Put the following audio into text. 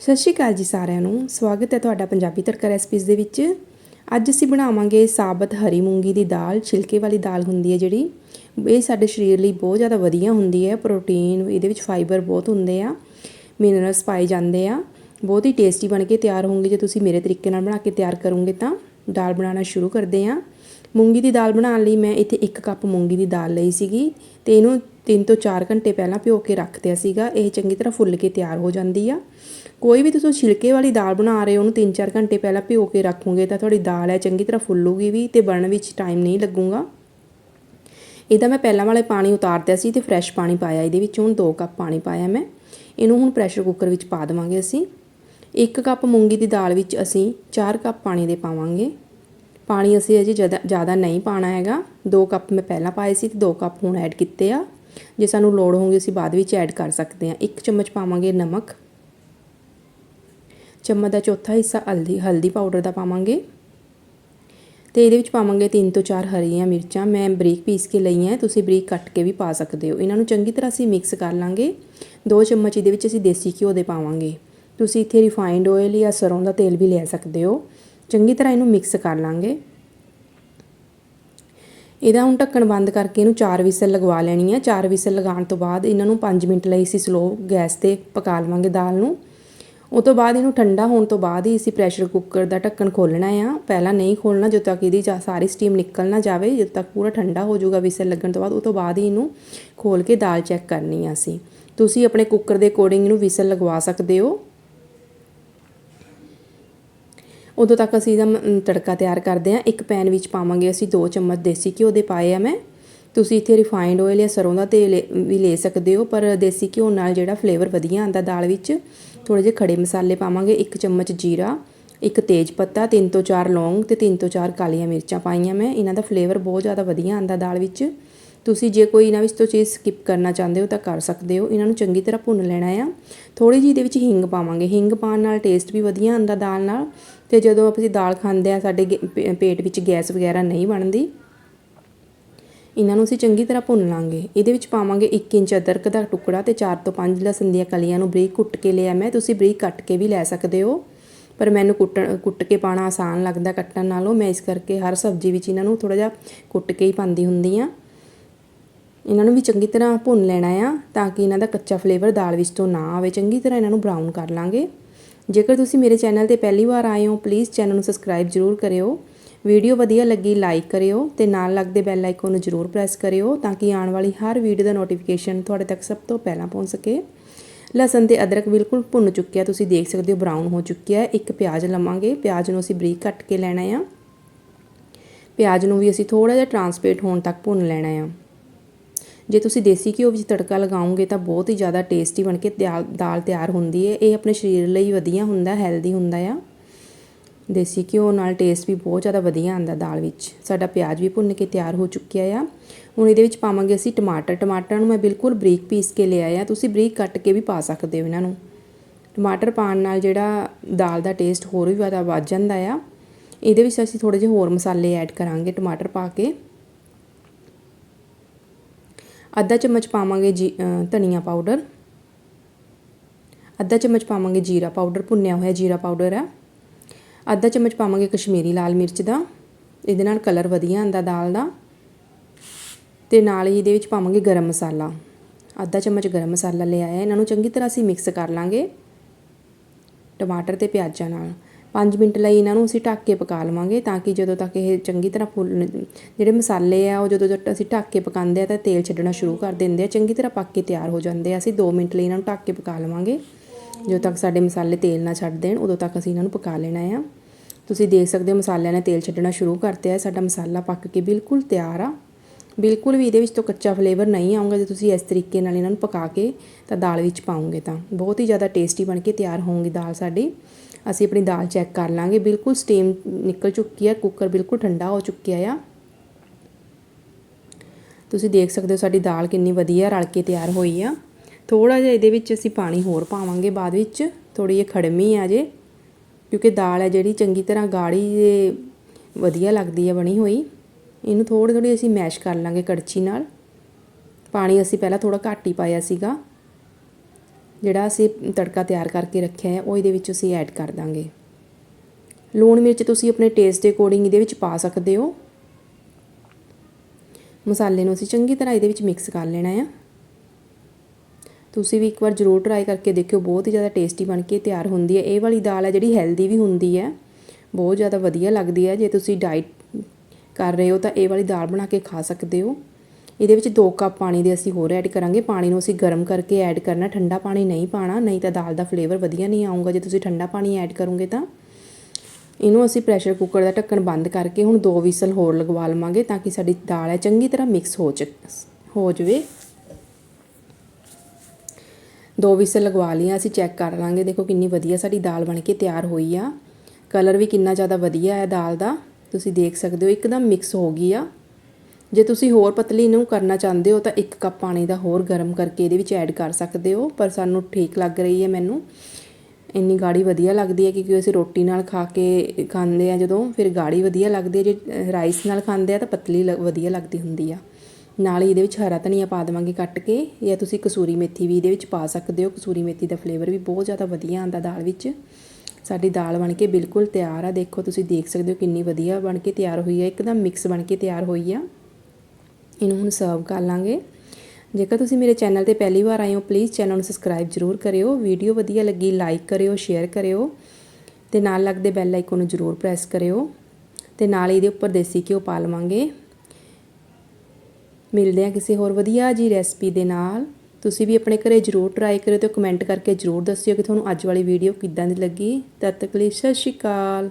ਸਤਿ ਸ਼੍ਰੀ ਅਕਾਲ ਜੀ ਸਾਰਿਆਂ ਨੂੰ। ਸਵਾਗਤ ਹੈ ਤੁਹਾਡਾ ਪੰਜਾਬੀ ਤੜਕਾ ਰੈਸਪੀਜ਼ ਦੇ ਵਿੱਚ। ਅੱਜ ਅਸੀਂ ਬਣਾਵਾਂਗੇ ਸਾਬਤ ਹਰੀ ਮੂੰਗੀ ਦੀ ਦਾਲ, ਛਿਲਕੇ ਵਾਲੀ ਦਾਲ ਹੁੰਦੀ ਹੈ ਜਿਹੜੀ। ਇਹ ਸਾਡੇ ਸਰੀਰ ਲਈ ਬਹੁਤ ਜ਼ਿਆਦਾ ਵਧੀਆ ਹੁੰਦੀ ਹੈ। ਪ੍ਰੋਟੀਨ, ਇਹਦੇ ਵਿੱਚ ਫਾਈਬਰ ਬਹੁਤ ਹੁੰਦੇ ਆ ਮਿਨਰਲਸ ਪਾਏ ਜਾਂਦੇ ਆ। ਬਹੁਤ ਹੀ ਟੇਸਟੀ ਬਣ ਕੇ ਤਿਆਰ ਹੋਣਗੇ। ਜੇ ਤੁਸੀਂ ਮੇਰੇ ਤਰੀਕੇ ਨਾਲ ਬਣਾ ਕੇ ਤਿਆਰ ਕਰੋਗੇ ਤਾਂ ਦਾਲ ਬਣਾਉਣਾ ਸ਼ੁਰੂ ਕਰਦੇ ਆ ਮੂੰਗੀ ਦੀ ਦਾਲ ਬਣਾਉਣ ਲਈ ਮੈਂ ਇੱਥੇ 1 ਕੱਪ ਮੂੰਗੀ ਦੀ ਦਾਲ ਲਈ ਸੀਗੀ ਤੇ ਇਹਨੂੰ 3 ਤੋਂ 4 ਘੰਟੇ ਪਹਿਲਾਂ ਭਿਓ ਕੇ ਰੱਖਦਿਆ ਸੀਗਾ। ਇਹ ਚੰਗੀ ਤਰ੍ਹਾਂ ਫੁੱਲ ਕੇ ਤਿਆਰ ਹੋ ਜਾਂਦੀ ਆ। ਕੋਈ ਵੀ ਤੁਸੀਂ ਛਿਲਕੇ ਵਾਲੀ ਦਾਲ ਬਣਾ ਰਹੇ ਹੋ, ਉਹਨੂੰ 3-4 ਘੰਟੇ ਪਹਿਲਾਂ ਭਿਓ ਕੇ ਰੱਖੋਗੇ ਤਾਂ ਤੁਹਾਡੀ ਦਾਲ ਹੈ ਚੰਗੀ ਤਰ੍ਹਾਂ ਫੁੱਲੂਗੀ ਵੀ ਤੇ ਬਣਨ ਵਿੱਚ ਟਾਈਮ ਨਹੀਂ ਲੱਗੂਗਾ। ਇਹਦਾ ਮੈਂ ਪਹਿਲਾਂ ਵਾਲੇ ਪਾਣੀ ਉਤਾਰਦਿਆ ਸੀ ਤੇ ਫਰੈਸ਼ ਪਾਣੀ ਪਾਇਆ। ਇਹਦੇ ਵਿੱਚ ਹੁਣ 2 ਕੱਪ ਪਾਣੀ ਪਾਇਆ ਮੈਂ। ਇਹਨੂੰ ਹੁਣ ਪ੍ਰੈਸ਼ਰ ਕੁੱਕਰ ਵਿੱਚ ਪਾ ਦੇਵਾਂਗੇ ਅਸੀਂ। 1 ਕੱਪ ਮੂੰਗੀ ਦੀ ਦਾਲ ਵਿੱਚ ਅਸੀਂ 4 ਕੱਪ ਪਾਣੀ ਦੇ ਪਾਵਾਂਗੇ। ਪਾਣੀ ਅਸੀਂ ਅਜੇ ਜ਼ਿਆਦਾ ਨਹੀਂ ਪਾਣਾ ਹੈਗਾ। 2 ਕੱਪ ਮੈਂ ਪਹਿਲਾਂ ਪਾਏ ਸੀ ਤੇ 2 ਕੱਪ ਹੁਣ ਐਡ ਕੀਤੇ ਆ। ਜੇ ਸਾਨੂੰ ਲੋੜ ਹੋਊਗੀ ਅਸੀਂ ਬਾਅਦ ਵਿੱਚ ਐਡ ਕਰ ਸਕਦੇ ਹਾਂ 1 ਚਮਚ ਪਾਵਾਂਗੇ ਨਮਕ। ਚਮਚ ਦਾ ਚੌਥਾ ਹਿੱਸਾ ਹਲਦੀ ਹਲਦੀ ਪਾਊਡਰ ਦਾ ਪਾਵਾਂਗੇ। ਤੇ ਇਹਦੇ ਵਿੱਚ ਪਾਵਾਂਗੇ 3 ਤੋਂ 4 ਹਰੀਆਂ ਮਿਰਚਾਂ। ਮੈਂ ਬਰੀਕ ਪੀਸ ਕੇ ਲਈਆਂ ਤੁਸੀਂ ਬਰੀਕ ਕੱਟ ਕੇ ਵੀ ਪਾ ਸਕਦੇ ਹੋ। ਇਹਨਾਂ ਨੂੰ ਚੰਗੀ ਤਰ੍ਹਾਂ ਅਸੀਂ ਮਿਕਸ ਕਰ ਲਾਂਗੇ। 2 ਚਮਚ ਇਹਦੇ ਵਿੱਚ ਅਸੀਂ ਦੇਸੀ ਘਿਓ ਦੇ ਪਾਵਾਂਗੇ। ਤੁਸੀਂ ਇੱਥੇ ਰਿਫਾਈਨਡ ਆਇਲ ਜਾਂ ਸਰੋਂ ਦਾ ਤੇਲ ਵੀ ਲੈ ਸਕਦੇ ਹੋ। ਚੰਗੀ ਤਰ੍ਹਾਂ ਇਹਨੂੰ ਮਿਕਸ ਕਰ ਲਾਂਗੇ। ਇਹਦਾ ਹੁਣ ਢੱਕਣ ਬੰਦ ਕਰਕੇ ਇਹਨੂੰ 4 ਵਿਸਲ ਲਗਵਾ ਲੈਣੀ ਹੈ 4 ਵਿਸਲ ਲਗਾਉਣ ਤੋਂ ਬਾਅਦ ਇਹਨਾਂ ਨੂੰ 5 ਮਿੰਟ ਲਈ ਅਸੀਂ ਸਲੋ ਗੈਸ ਤੇ ਪਕਾ ਲਵਾਂਗੇ ਦਾਲ ਨੂੰ। ਉਹ ਤੋਂ ਬਾਅਦ ਇਹਨੂੰ ਠੰਡਾ ਹੋਣ ਤੋਂ ਬਾਅਦ ਹੀ ਅਸੀਂ ਪ੍ਰੈਸ਼ਰ ਕੁੱਕਰ ਦਾ ਢੱਕਣ ਖੋਲਣਾ ਆ। ਪਹਿਲਾਂ ਨਹੀਂ ਖੋਲਣਾ ਜਦੋਂ ਤੱਕ ਇਹਦੀ ਸਾਰੀ ਸਟੀਮ ਨਿਕਲ ਨਾ ਜਾਵੇ, ਜਦੋਂ ਤੱਕ ਪੂਰਾ ਠੰਡਾ ਹੋ ਜਾਊਗਾ ਵਿਸਲ ਲੱਗਣ ਤੋਂ ਬਾਅਦ, ਉਹ ਤੋਂ ਬਾਅਦ ਹੀ ਇਹਨੂੰ ਖੋਲ ਕੇ ਦਾਲ ਚੈੱਕ ਕਰਨੀ ਆ ਅਸੀਂ। ਤੁਸੀਂ ਆਪਣੇ ਕੁੱਕਰ ਦੇ ਅਕੋਰਡਿੰਗ ਇਹਨੂੰ ਵਿਸਲ ਲਗਵਾ ਸਕਦੇ ਹੋ। ਉਦੋਂ ਤੱਕ ਅਸੀਂ ਇਹਦਾ ਤੜਕਾ ਤਿਆਰ ਕਰਦੇ ਹਾਂ। ਇੱਕ ਪੈਨ ਵਿੱਚ ਪਾਵਾਂਗੇ ਅਸੀਂ 2 ਚਮਚ ਦੇਸੀ ਘਿਓ ਦੇ ਪਾਏ ਆ ਮੈਂ। ਤੁਸੀਂ ਇੱਥੇ ਰਿਫਾਈਨਡ ਆਇਲ ਜਾਂ ਸਰੋਂ ਦਾ ਤੇਲ ਵੀ ਲੈ ਸਕਦੇ ਹੋ, ਪਰ ਦੇਸੀ ਘਿਓ ਨਾਲ ਜਿਹੜਾ ਫਲੇਵਰ ਵਧੀਆ ਆਉਂਦਾ ਦਾਲ ਵਿੱਚ ਥੋੜੇ ਜਿਹੇ ਖੜੇ ਮਸਾਲੇ ਪਾਵਾਂਗੇ। ਇੱਕ ਚਮਚ ਜੀਰਾ, ਇੱਕ ਤੇਜ ਪੱਤਾ, ਤਿੰਨ ਤੋਂ ਚਾਰ ਲੌਂਗ ਤੇ ਤਿੰਨ ਤੋਂ ਚਾਰ ਕਾਲੀਆਂ ਮਿਰਚਾਂ ਪਾਈਆਂ ਮੈਂ। ਇਹਨਾਂ ਦਾ ਫਲੇਵਰ ਬਹੁਤ ਜ਼ਿਆਦਾ ਵਧੀਆ ਆਉਂਦਾ ਦਾਲ ਵਿੱਚ। ਤੁਸੀਂ ਜੇ ਕੋਈ ਇਹਨਾਂ ਵਿੱਚ ਤੋਂ ਚੀਜ਼ ਸਕਿਪ ਕਰਨਾ ਚਾਹੁੰਦੇ ਹੋ ਤਾਂ ਕਰ ਸਕਦੇ ਹੋ। ਇਹਨਾਂ ਨੂੰ ਚੰਗੀ ਤਰ੍ਹਾਂ ਭੁੰਨ ਲੈਣਾ ਆ। ਥੋੜੀ ਜਿਹੀ ਇਹਦੇ ਵਿੱਚ ਹਿੰਗ ਪਾਵਾਂਗੇ। ਹਿੰਗ ਪਾਉਣ ਨਾਲ ਟੇਸਟ ਵੀ ਵਧੀਆ ਆਉਂਦਾ ਦਾਲ ਨਾਲ। ਤੇ ਜਦੋਂ ਅਸੀਂ ਦਾਲ ਖਾਂਦੇ ਆ ਸਾਡੇ ਪੇਟ ਵਿੱਚ ਗੈਸ ਵਗੈਰਾ ਨਹੀਂ ਬਣਦੀ, ਇਹਨਾਂ ਨੂੰ ਅਸੀਂ ਚੰਗੀ ਤਰ੍ਹਾਂ ਭੁੰਨ ਲਾਂਗੇ। ਇਹਦੇ ਵਿੱਚ ਪਾਵਾਂਗੇ 1 ਇੰਚ ਅਦਰਕ ਦਾ ਟੁਕੜਾ ਤੇ 4 ਤੋਂ 5 ਲਸਣ ਦੀਆਂ ਕਲੀਆਂ ਨੂੰ ਬਰੀਕ ਕੁੱਟ ਕੇ ਲਿਆ ਮੈਂ। ਤੁਸੀਂ ਬਰੀਕ ਕੱਟ ਕੇ ਵੀ ਲੈ ਸਕਦੇ ਹੋ, ਪਰ ਮੈਨੂੰ ਕੁੱਟਣ, ਕੁੱਟ ਕੇ ਪਾਣਾ ਆਸਾਨ ਲੱਗਦਾ ਕੱਟਣ ਨਾਲੋਂ। ਮੈਂ ਇਸ ਕਰਕੇ ਹਰ ਸਬਜ਼ੀ ਵਿੱਚ ਇਹਨਾਂ ਨੂੰ ਥੋੜਾ ਜਿਹਾ ਕੁੱਟ ਕੇ ਹੀ ਪਾਉਂਦੀ ਹੁੰਦੀ ਆ ਇਹਨਾਂ ਨੂੰ ਵੀ ਚੰਗੀ ਤਰ੍ਹਾਂ ਭੁੰਨ ਲੈਣਾ ਆ, ਤਾਂ ਕਿ ਇਹਨਾਂ ਦਾ ਕੱਚਾ ਫਲੇਵਰ ਦਾਲ ਵਿੱਚ ਤੋਂ ਨਾ ਆਵੇ। ਚੰਗੀ ਤਰ੍ਹਾਂ ਇਹਨਾਂ ਨੂੰ ਬਰਾਊਨ ਕਰ ਲਾਂਗੇ। ਜੇਕਰ ਤੁਸੀਂ ਮੇਰੇ ਚੈਨਲ ਤੇ ਪਹਿਲੀ ਵਾਰ ਆਏ ਹੋ ਪਲੀਜ਼ ਚੈਨਲ ਨੂੰ ਸਬਸਕ੍ਰਾਈਬ ਜ਼ਰੂਰ ਕਰਿਓ। ਵੀਡੀਓ ਵਧੀਆ ਲੱਗੀ ਲਾਈਕ ਕਰਿਓ ਤੇ ਨਾਲ ਲੱਗਦੇ ਬੈਲ ਆਈਕਨ ਨੂੰ ਜ਼ਰੂਰ ਪ੍ਰੈਸ ਕਰਿਓ ਤਾਂ ਕਿ ਆਉਣ ਵਾਲੀ ਹਰ ਵੀਡੀਓ ਦਾ ਨੋਟੀਫਿਕੇਸ਼ਨ ਤੁਹਾਡੇ ਤੱਕ ਸਭ ਤੋਂ ਪਹਿਲਾਂ ਪਹੁੰਚ ਸਕੇ। ਲਸਣ ਤੇ ਅਦਰਕ ਬਿਲਕੁਲ ਭੁੰਨ ਚੁੱਕਿਆ, ਤੁਸੀਂ ਦੇਖ ਸਕਦੇ ਹੋ ਬਰਾਊਨ ਹੋ ਚੁੱਕਿਆ ਹੈ। ਇੱਕ ਪਿਆਜ਼ ਲਵਾਂਗੇ, ਪਿਆਜ਼ ਨੂੰ ਅਸੀਂ ਬਰੀਕ ਕੱਟ ਕੇ ਲੈਣਾ ਆ। ਪਿਆਜ਼ ਨੂੰ ਵੀ ਅਸੀਂ ਥੋੜਾ ਜਿਹਾ ਟਰਾਂਸਪੇਟ ਹੋਣ ਤੱਕ ਭੁੰਨ ਲੈਣਾ ਆ। ਜੇ ਤੁਸੀਂ ਦੇਸੀ ਘਿਓ ਵਿੱਚ ਤੜਕਾ ਲਗਾਓਗੇ ਤਾਂ ਬਹੁਤ ਹੀ ਜ਼ਿਆਦਾ ਟੇਸਟੀ ਬਣ ਕੇ ਦਾਲ ਤਿਆਰ ਹੁੰਦੀ ਹੈ। ਇਹ ਆਪਣੇ ਸਰੀਰ ਲਈ ਵਧੀਆ ਹੁੰਦਾ ਹੈਲਦੀ ਹੁੰਦਾ ਆ। ਦੇਸੀ ਘਿਓ ਨਾਲ ਟੇਸਟ ਵੀ ਬਹੁਤ ਜ਼ਿਆਦਾ ਵਧੀਆ ਆਉਂਦਾ ਦਾਲ ਵਿੱਚ। ਸਾਡਾ ਪਿਆਜ਼ ਵੀ ਭੁੰਨ ਕੇ ਤਿਆਰ ਹੋ ਚੁੱਕਿਆ ਆ। ਹੁਣ ਇਹਦੇ ਵਿੱਚ ਪਾਵਾਂਗੇ ਅਸੀਂ ਟਮਾਟਰ। ਟਮਾਟਰਾਂ ਨੂੰ ਮੈਂ ਬਿਲਕੁਲ ਬਰੀਕ ਪੀਸ ਕੇ ਲਿਆ ਆ। ਤੁਸੀਂ ਬਰੀਕ ਕੱਟ ਕੇ ਵੀ ਪਾ ਸਕਦੇ ਹੋ ਇਹਨਾਂ ਨੂੰ। ਟਮਾਟਰ ਪਾਉਣ ਨਾਲ ਜਿਹੜਾ ਦਾਲ ਦਾ ਟੇਸਟ ਹੋਰ ਵੀ ਜ਼ਿਆਦਾ ਵੱਧ ਜਾਂਦਾ ਆ। ਇਹਦੇ ਵਿੱਚ ਅਸੀਂ ਥੋੜੇ ਜਿਹੇ ਹੋਰ ਮਸਾਲੇ ਐਡ ਕਰਾਂਗੇ ਟਮਾਟਰ ਪਾ ਕੇ। ਅੱਧਾ ਚਮਚ ਪਾਵਾਂਗੇ ਜੀ ਧਨੀਆ ਪਾਊਡਰ। ਅੱਧਾ ਚਮਚ ਪਾਵਾਂਗੇ ਜੀਰਾ ਪਾਊਡਰ, ਭੁੰਨਿਆ ਹੋਇਆ ਜੀਰਾ ਪਾਊਡਰ ਹੈ ਅੱਧਾ ਚਮਚ ਪਾਵਾਂਗੇ ਕਸ਼ਮੀਰੀ ਲਾਲ ਮਿਰਚ ਦਾ। ਇਹਦੇ ਨਾਲ ਕਲਰ ਵਧੀਆ ਆਂਦਾ ਦਾਲ ਦਾ। ਤੇ ਨਾਲ ਹੀ ਇਹਦੇ ਵਿੱਚ ਪਾਵਾਂਗੇ ਗਰਮ ਮਸਾਲਾ। ਅੱਧਾ ਚਮਚ ਗਰਮ ਮਸਾਲਾ ਲਿਆ ਹੈ ਇਹਨਾਂ ਨੂੰ ਚੰਗੀ ਤਰ੍ਹਾਂ ਅਸੀਂ ਮਿਕਸ ਕਰ ਲਾਂਗੇ। ਟਮਾਟਰ ਤੇ ਪਿਆਜ਼ਾਂ ਨਾਲ। 5 ਮਿੰਟ ਲਈ ਇਹਨਾਂ ਨੂੰ ਅਸੀਂ ਢੱਕ ਕੇ ਪਕਾ ਲਵਾਂਗੇ ਤਾਂ ਕਿ ਜਦੋਂ ਤੱਕ ਇਹ ਚੰਗੀ ਤਰ੍ਹਾਂ ਫੁੱਲ ਜਿਹੜੇ ਮਸਾਲੇ ਆ ਉਹ ਜਦੋਂ ਜਦੋਂ ਅਸੀਂ ਢੱਕ ਕੇ ਪਕਾਉਂਦੇ ਆ ਤਾਂ ਤੇਲ ਛੱਡਣਾ ਸ਼ੁਰੂ ਕਰ ਦਿੰਦੇ ਆ, ਚੰਗੀ ਤਰ੍ਹਾਂ ਪੱਕ ਕੇ ਤਿਆਰ ਹੋ ਜਾਂਦੇ ਆ। ਅਸੀਂ 2 ਮਿੰਟ ਲਈ ਇਹਨਾਂ ਨੂੰ ਢੱਕ ਕੇ ਪਕਾ ਲਵਾਂਗੇ। ਜਦੋਂ ਤੱਕ ਸਾਡੇ ਮਸਾਲੇ ਤੇਲ ਨਾ ਛੱਡ ਦੇਣ, ਉਦੋਂ ਤੱਕ ਅਸੀਂ ਇਹਨਾਂ ਨੂੰ ਪਕਾ ਲੈਣਾ ਆ। ਤੁਸੀਂ ਦੇਖ ਸਕਦੇ ਹੋ ਮਸਾਲਿਆਂ ਨੇ ਤੇਲ ਛੱਡਣਾ ਸ਼ੁਰੂ ਕਰਤੇ ਆ। ਸਾਡਾ ਮਸਾਲਾ ਪੱਕ ਕੇ ਬਿਲਕੁਲ ਤਿਆਰ ਆ। ਬਿਲਕੁਲ ਵੀ ਇਹਦੇ ਵਿੱਚ ਤੋਂ ਕੱਚਾ ਫਲੇਵਰ ਨਹੀਂ ਆਉਂਗਾ ਜੇ ਤੁਸੀਂ ਇਸ ਤਰੀਕੇ ਨਾਲ ਇਹਨਾਂ ਨੂੰ ਪਕਾ ਕੇ ਤਾਂ ਦਾਲ ਵਿੱਚ ਪਾਉਂਗੇ ਤਾਂ। ਬਹੁਤ ਹੀ ਜ਼ਿਆਦਾ ਟੇਸਟੀ ਬਣ ਕੇ ਤਿਆਰ ਹੋਊਗੀ ਦਾਲ ਸਾਡੀ। ਅਸੀਂ ਆਪਣੀ ਦਾਲ ਚੈੱਕ ਕਰ ਲਾਂਗੇ। ਬਿਲਕੁਲ ਸਟੀਮ ਨਿਕਲ ਚੁੱਕੀ ਹੈ ਕੁੱਕਰ ਬਿਲਕੁਲ ਠੰਡਾ ਹੋ ਚੁੱਕਿਆ ਆ। ਤੁਸੀਂ ਦੇਖ ਸਕਦੇ ਹੋ ਸਾਡੀ ਦਾਲ ਕਿੰਨੀ ਵਧੀਆ ਰਲ ਕੇ ਤਿਆਰ ਹੋਈ ਆ। ਥੋੜਾ ਜਿਹਾ ਇਹਦੇ ਵਿੱਚ ਅਸੀਂ ਪਾਣੀ ਹੋਰ ਪਾਵਾਂਗੇ ਬਾਅਦ ਵਿੱਚ। ਥੋੜੀ ਜਿਹੀ ਖੜਮੀ ਆ ਜੇ, ਕਿਉਂਕਿ ਦਾਲ ਹੈ ਜਿਹੜੀ ਚੰਗੀ ਤਰ੍ਹਾਂ ਗਾੜੀ ਤੇ ਵਧੀਆ ਲੱਗਦੀ ਹੈ ਬਣੀ ਹੋਈ। ਇਹਨੂੰ ਥੋੜੀ ਥੋੜੀ ਅਸੀਂ ਮੈਸ਼ ਕਰ ਲਾਂਗੇ ਕੜਛੀ ਨਾਲ। ਪਾਣੀ ਅਸੀਂ ਪਹਿਲਾਂ ਥੋੜਾ ਘੱਟ ਹੀ ਪਾਇਆ ਸੀਗਾ। ਜਿਹੜਾ ਅਸੀਂ ਤੜਕਾ ਤਿਆਰ ਕਰਕੇ ਰੱਖਿਆ ਹੈ, ਉਹ ਇਹਦੇ ਵਿੱਚ ਅਸੀਂ ਐਡ ਕਰ ਦਾਂਗੇ। ਲੂਣ ਮਿਰਚ ਤੁਸੀਂ ਆਪਣੇ ਟੇਸਟ ਦੇ ਅਕੋਰਡਿੰਗ ਇਹਦੇ ਵਿੱਚ ਪਾ ਸਕਦੇ ਹੋ। ਮਸਾਲੇ ਨੂੰ ਅਸੀਂ ਚੰਗੀ ਤਰ੍ਹਾਂ ਇਹਦੇ ਵਿੱਚ ਮਿਕਸ ਕਰ ਲੈਣਾ ਆ। ਤੁਸੀਂ ਵੀ ਇੱਕ ਵਾਰ ਜ਼ਰੂਰ ਟਰਾਈ ਕਰਕੇ ਦੇਖਿਓ, ਬਹੁਤ ਹੀ ਜ਼ਿਆਦਾ ਟੇਸਟੀ ਬਣ ਕੇ ਤਿਆਰ ਹੁੰਦੀ ਹੈ। ਇਹ ਵਾਲੀ ਦਾਲ ਹੈ ਜਿਹੜੀ ਹੈਲਦੀ ਵੀ ਹੁੰਦੀ ਹੈ। ਬਹੁਤ ਜ਼ਿਆਦਾ ਵਧੀਆ ਲੱਗਦੀ ਹੈ। ਜੇ ਤੁਸੀਂ ਡਾਈਟ ਕਰ ਰਹੇ ਹੋ ਤਾਂ ਇਹ ਵਾਲੀ ਦਾਲ ਬਣਾ ਕੇ ਖਾ ਸਕਦੇ ਹੋ। ਇਹਦੇ ਵਿੱਚ 2 ਕੱਪ ਪਾਣੀ ਦੇ ਅਸੀਂ ਹੋਰ ਐਡ ਕਰਾਂਗੇ। ਪਾਣੀ ਨੂੰ ਅਸੀਂ ਗਰਮ ਕਰਕੇ ਐਡ ਕਰਨਾ। ਠੰਡਾ ਪਾਣੀ ਨਹੀਂ ਪਾਣਾ, ਨਹੀਂ ਤਾਂ ਦਾਲ ਦਾ ਫਲੇਵਰ ਵਧੀਆ ਨਹੀਂ ਆਊਗਾ। ਜੇ ਤੁਸੀਂ ਠੰਡਾ ਪਾਣੀ ਐਡ ਕਰੋਗੇ ਤਾਂ। ਇਹਨੂੰ ਅਸੀਂ ਪ੍ਰੈਸ਼ਰ ਕੁੱਕਰ ਦਾ ਢੱਕਣ ਬੰਦ ਕਰਕੇ ਹੁਣ ਦੋ ਵਿਸਲ ਹੋਰ ਲਗਵਾ ਲਵਾਂਗੇ ਤਾਂ ਕਿ ਸਾਡੀ ਦਾਲ ਹੈ ਚੰਗੀ ਤਰ੍ਹਾਂ ਮਿਕਸ ਹੋ ਚ, ਹੋ ਜਵੇ। ਦੋ ਵਿਸਲ ਲਗਵਾ ਲਈਆਂ, ਅਸੀਂ ਚੈੱਕ ਕਰ ਲਾਂਗੇ। ਦੇਖੋ ਕਿੰਨੀ ਵਧੀਆ ਸਾਡੀ ਦਾਲ ਬਣ ਕੇ ਤਿਆਰ ਹੋਈ ਆ। ਕਲਰ ਵੀ ਕਿੰਨਾ ਜ਼ਿਆਦਾ ਵਧੀਆ ਹੈ ਦਾਲ ਦਾ। ਤੁਸੀਂ ਦੇਖ ਸਕਦੇ ਹੋ, ਇੱਕਦਮ ਮਿਕਸ ਹੋ ਗਈ ਆ। ਜੇ ਤੁਸੀਂ ਹੋਰ ਪਤਲੀ ਨੂੰ ਕਰਨਾ ਚਾਹੁੰਦੇ ਹੋ ਤਾਂ ਇੱਕ ਕੱਪ ਪਾਣੀ ਦਾ ਹੋਰ ਗਰਮ ਕਰਕੇ ਇਹਦੇ ਵਿੱਚ ਐਡ ਕਰ ਸਕਦੇ ਹੋ, ਪਰ ਸਾਨੂੰ ਠੀਕ ਲੱਗ ਰਹੀ ਹੈ ਮੈਨੂੰ। ਇੰਨੀ ਗਾੜੀ ਵਧੀਆ ਲੱਗਦੀ ਹੈ ਕਿਉਂਕਿ ਅਸੀਂ ਰੋਟੀ ਨਾਲ ਖਾ ਕੇ ਖਾਂਦੇ ਆ ਜਦੋਂ ਫਿਰ ਗਾੜੀ ਵਧੀਆ ਲੱਗਦੀ ਹੈ, ਜੇ ਰਾਈਸ ਨਾਲ ਖਾਂਦੇ ਆ ਤਾਂ ਪਤਲੀ ਲ- ਵਧੀਆ ਲੱਗਦੀ ਹੁੰਦੀ ਆ। ਨਾਲ ਹੀ ਇਹਦੇ ਵਿੱਚ ਹਰਾ ਧਨੀਆ ਪਾ ਦੇਵਾਂਗੇ ਕੱਟ ਕੇ, ਜਾਂ ਤੁਸੀਂ ਕਸੂਰੀ ਮੇਥੀ ਵੀ ਇਹਦੇ ਵਿੱਚ ਪਾ ਸਕਦੇ ਹੋ। ਕਸੂਰੀ ਮੇਥੀ ਦਾ ਫਲੇਵਰ ਵੀ ਬਹੁਤ ਜ਼ਿਆਦਾ ਵਧੀਆ ਆਉਂਦਾ ਦਾਲ ਵਿੱਚ। ਸਾਡੀ ਦਾਲ ਬਣ ਕੇ ਬਿਲਕੁਲ ਤਿਆਰ ਆ। ਦੇਖੋ ਤੁਸੀਂ ਦੇਖ ਸਕਦੇ ਹੋ ਕਿੰਨੀ ਵਧੀਆ ਬਣ ਕੇ ਤਿਆਰ ਹੋਈ ਹੈ, ਇੱਕਦਮ ਮਿਕਸ ਬਣ ਕੇ ਤਿਆਰ ਹੋਈ ਆ। ਇਹਨੂੰ ਹੁਣ ਸਰਵ ਕਰ ਲਾਂਗੇ। ਜੇਕਰ ਤੁਸੀਂ ਮੇਰੇ ਚੈਨਲ ਤੇ ਪਹਿਲੀ ਵਾਰ ਆਏ ਹੋ ਪਲੀਜ਼ ਚੈਨਲ ਨੂੰ ਸਬਸਕ੍ਰਾਈਬ ਜ਼ਰੂਰ ਕਰਿਓ। ਵੀਡੀਓ ਵਧੀਆ ਲੱਗੀ ਲਾਈਕ ਕਰਿਓ ਸ਼ੇਅਰ ਕਰਿਓ। ਤੇ ਨਾਲ ਲੱਗਦੇ ਬੈਲ ਆਈਕਨ ਨੂੰ ਜ਼ਰੂਰ ਪ੍ਰੈਸ ਕਰਿਓ। ਤੇ ਨਾਲ ਇਹਦੇ ਉੱਪਰ ਦੇਸੀ ਘਿਓ ਪਾ ਲਵਾਂਗੇ। ਮਿਲਦੇ ਆ ਕਿਸੇ ਹੋਰ ਵਧੀਆ ਜੀ ਰੈਸਪੀ ਦੇ ਨਾਲ। ਤੁਸੀਂ ਵੀ ਆਪਣੇ ਘਰੇ ਜ਼ਰੂਰ ਟਰਾਈ ਕਰਿਓ ਤੇ ਕਮੈਂਟ ਕਰਕੇ ਜ਼ਰੂਰ ਦੱਸਿਓ ਕਿ ਤੁਹਾਨੂੰ ਅੱਜ ਵਾਲੀ ਵੀਡੀਓ ਕਿੱਦਾਂ ਦੀ ਲੱਗੀ। ਤਦ ਤੱਕ ਲਈ ਸਤਿ ਸ਼੍ਰੀ ਅਕਾਲ।